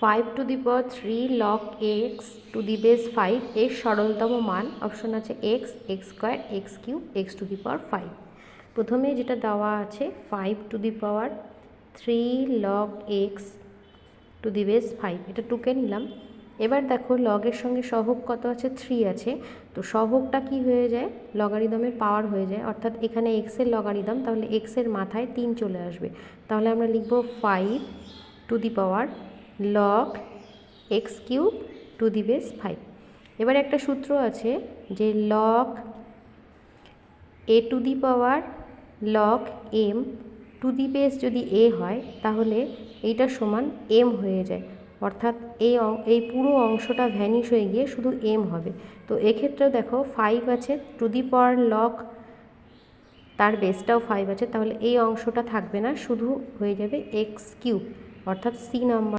Five to the power three log x to the base five এর সরলতম মান option আছে x x square x cube x to the power five প্রথমে যেটা দেওয়া আছে five to the power three log x to the base five এটা টুকে নিলাম। এবার দেখো লগের সঙ্গে সহগ কত আছে? থ্রি আছে। তো সহগটা কি হয়ে যায়? লগারিদমের পাওয়ার হয়ে যায়। অর্থাৎ এখানে এক্সের লগারিদম তাহলে এক্সের মাথায় তিন চলে আসবে। তাহলে আমরা লিখব five to the power log x cube to the base five এবার একটা সূত্র আছে যে log a to the power log m to the base যদি এ হয়, তাহলে এইটা সমান এম হয়ে যায়। অর্থাৎ এই এই পুরো অংশটা ভ্যানিশ হয়ে গিয়ে শুধু এম হবে। তো এক্ষেত্রেও দেখো ফাইভ আছে টু দি পাওয়ার লগ তার বেসটাও ফাইভ আছে, তাহলে এই অংশটা থাকবে না, শুধু হয়ে যাবে এক্স কিউব অর্থাৎ সি নাম্বার